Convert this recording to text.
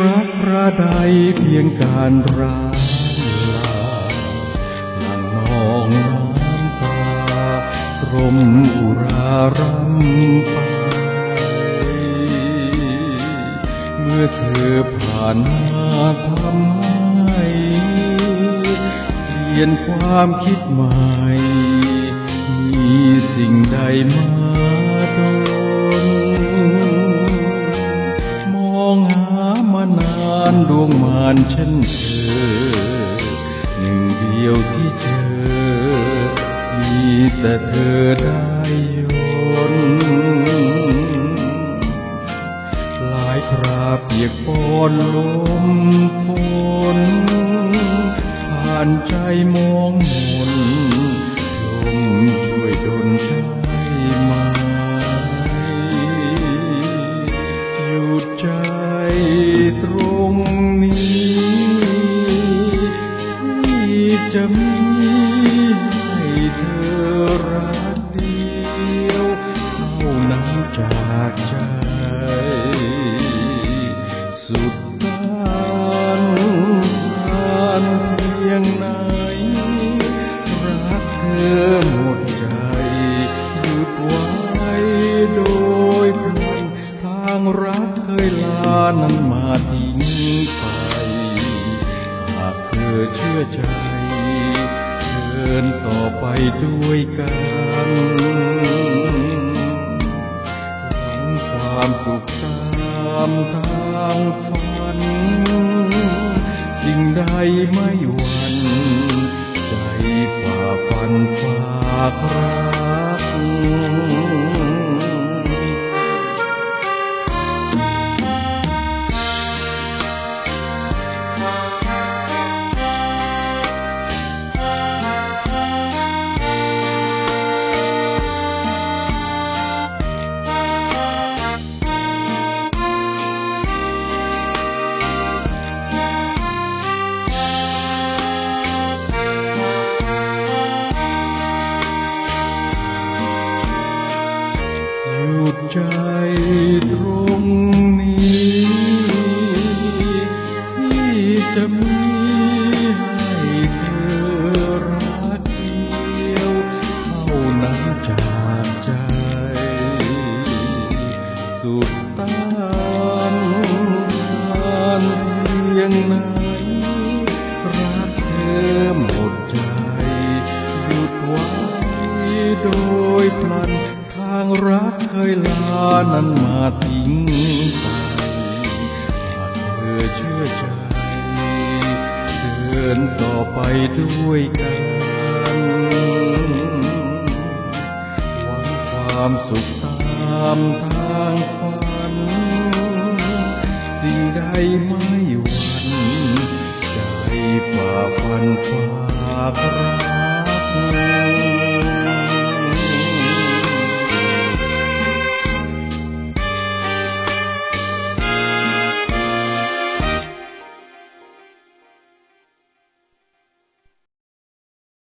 รักระใดเพียงการร้างลาหลังนองน้ำตารมอุรารำไปเมื่อเธอผ่านมาทำให้เปลี่ยนความคิดใหม่ มีสิ่งใดมาโดนานเช่นเธอ หนึ่งเดียวที่เจอ มีแต่เธอได้ยนหลายคราเปียกปอนลมฝนผ่านใจมองมนลมช่วยดลใจมห จะมีให้เธอรักเดียวเท่านั้นจากใจ สุดตานทานเพียงไหน รักเธอหมดใจหยุดไว้โดยพลันทางรักเคยลานั้นมาทิ้งไป หากเธอเชื่อใจ ดินต่อไปด้วยกันหวังความสุขตามทางฝัน สิ่งใดไม่หวั่นใจฝ่าฟันฝากรัก ยงไหนรักเธอหมดใจหยุดไว้โดยพลันทางรักเคยลานั้นมาทิ้งไปหากเธอเชื่อใจเดินต่อไปด้วยกันหวังความสุขตามทางฝันสิ่งใดมา